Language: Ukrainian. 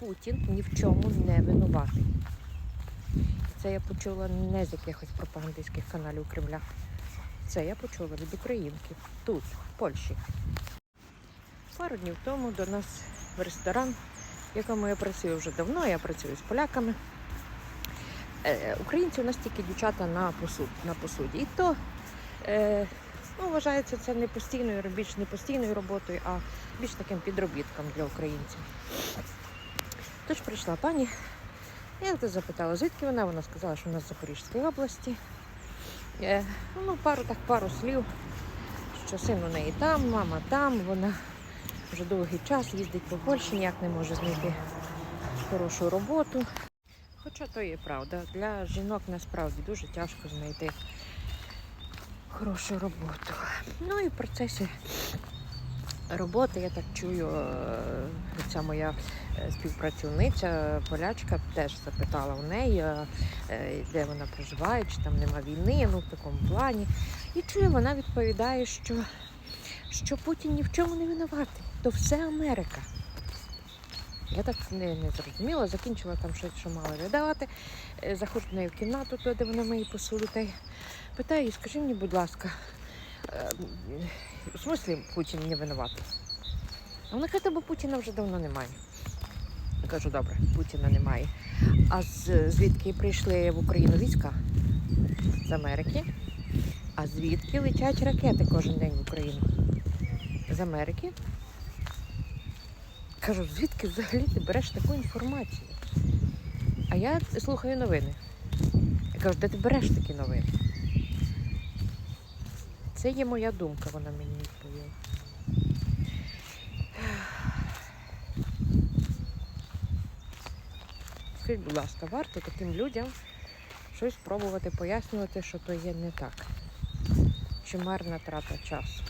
Путін ні в чому не винуватий. Це я почула не з якихось пропагандистських каналів Кремля. Це я почула від українки тут, в Польщі. Пару днів тому до нас в ресторан, в якому я працюю вже давно, я працюю з поляками. Е, українці у нас тільки дівчата на, посуд, на посуді. І то е, ну, вважається це не постійною, більш не постійною роботою, а більш таким підробітком для українців. Тож прийшла пані, я запитала, звідки вона. Вона сказала, що вона з Запорізької області. Е, ну, пару так, пару слів, що син у неї там, мама там, вона вже довгий час їздить по Польщі, ніяк не може знайти хорошу роботу. Хоча то є правда, для жінок насправді дуже тяжко знайти хорошу роботу. Ну і в процесі роботи, я так чую, е, ця моя е, співпрацівниця, полячка, теж запитала у неї, е, де вона проживає, чи там нема війни, ну в такому плані. І чую, вона відповідає, що, що Путін ні в чому не винуватий, то все Америка. Я так не, не зрозуміла, закінчила там щось, що мала віддавати. Е, Заходжу до неї в кімнату, туди, де вона миє посуду, та й питаю її, скажи мені, будь ласка, в смислі Путін не винуватий? Вона каже, бо Путіна вже давно немає. Я кажу, добре, Путіна немає. А з, звідки прийшли в Україну війська? З Америки. А звідки летять ракети кожен день в Україну? З Америки. Кажу, звідки взагалі ти береш таку інформацію? А я слухаю новини. Я кажу, де ти береш такі новини? Це є моя думка, вона мені відповіла. Скажіть, будь ласка, варто таким людям щось пробувати пояснювати, що то є не так. Чи марна трата часу?